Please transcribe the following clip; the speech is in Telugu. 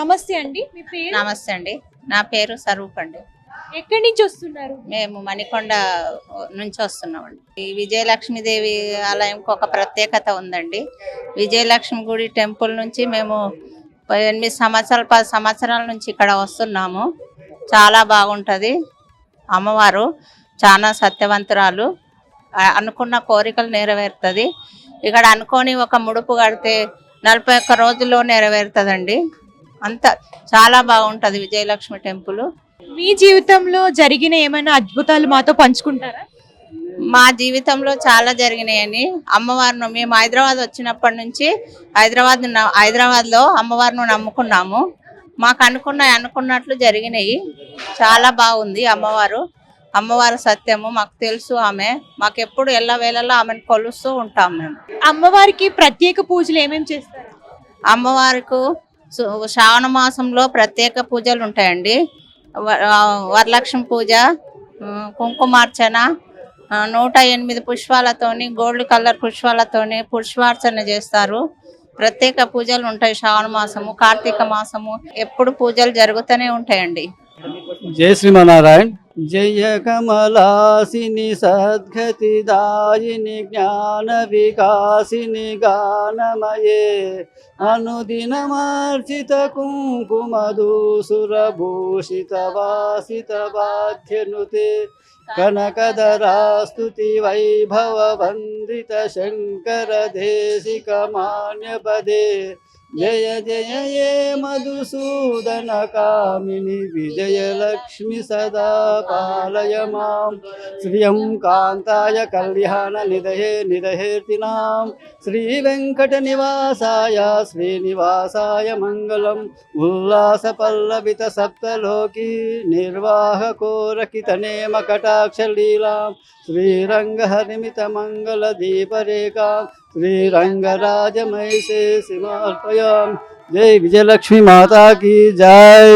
నమస్తే అండి. మీ పేరు? నమస్తే అండి. నా పేరు స్వరూప్ అండి. ఎక్కడి నుంచి వస్తున్నారు? మేము మణికొండ నుంచి వస్తున్నామండి. ఈ విజయలక్ష్మీదేవి ఆలయంకి ఒక ప్రత్యేకత ఉందండి. విజయలక్ష్మి గుడి టెంపుల్ నుంచి మేము ఎనిమిది సంవత్సరాలు పది సంవత్సరాల నుంచి ఇక్కడ వస్తున్నాము. చాలా బాగుంటుంది. అమ్మవారు చాలా సత్యవంతురాలు. అనుకున్న కోరికలు నెరవేరుతుంది. ఇక్కడ అనుకొని ఒక ముడుపు కడితే నలభై ఒక్క రోజుల్లో నెరవేరుతుందండి. అంత చాలా బాగుంటుంది విజయలక్ష్మి టెంపుల్. మీ జీవితంలో జరిగిన ఏమైనా అద్భుతాలు మాతో పంచుకుంటారా? మా జీవితంలో చాలా జరిగినాయని. అమ్మవారిని మేము హైదరాబాద్ వచ్చినప్పటి నుంచి హైదరాబాద్ హైదరాబాద్లో అమ్మవారిని నమ్ముకున్నాము. మాకు అనుకున్న అనుకున్నట్లు జరిగినాయి. చాలా బాగుంది అమ్మవారు. అమ్మవారు సత్యము మాకు తెలుసు ఆమె. మాకు ఎప్పుడు ఎల్లవేళలా ఆమెను కొలుస్తూ ఉంటాం మేము. అమ్మవారికి ప్రత్యేక పూజలు ఏమేమి చేస్తారు? అమ్మవారికి సో శ్రావణ మాసంలో ప్రత్యేక పూజలు ఉంటాయండి. వరలక్ష్మి పూజ కుంకుమార్చన నూట ఎనిమిది పుష్పాలతోని గోల్డ్ కలర్ పుష్పాలతోని పుష్పార్చన చేస్తారు. ప్రత్యేక పూజలు ఉంటాయి శ్రావణ మాసము కార్తీక మాసము. ఎప్పుడు పూజలు జరుగుతూనే ఉంటాయండి. జయ శ్రీమనారాయణ जय कमलासिनि ज्ञान विकासिनी गानमये। अनुदिनमार्जितकुङ्कुमधूसुरभूषितवासितवाद्यनुते कनकदरास्तुति पदे భూషిత జయ జయ ఏ మధుసూదన కామిని విజయలక్ష్మి సదా పాలయ మాం శ్రియం కాంతాయ కళ్యాణ నిదహే నిదహేర్తినాం శ్రీ వెంకట నివాసాయ శ్రీనివాసాయ మంగళం. ఉల్లాస పల్లవిత సప్తలోకి నిర్వాహకోరకిత నేమ కటాక్ష లీలాం. శ్రీరంగహరిమిత మంగళ దీపరేఖాం. శ్రీరంగరాజమైసే సిమార్పయాం జై విజయలక్ష్మి మాతా కీ జై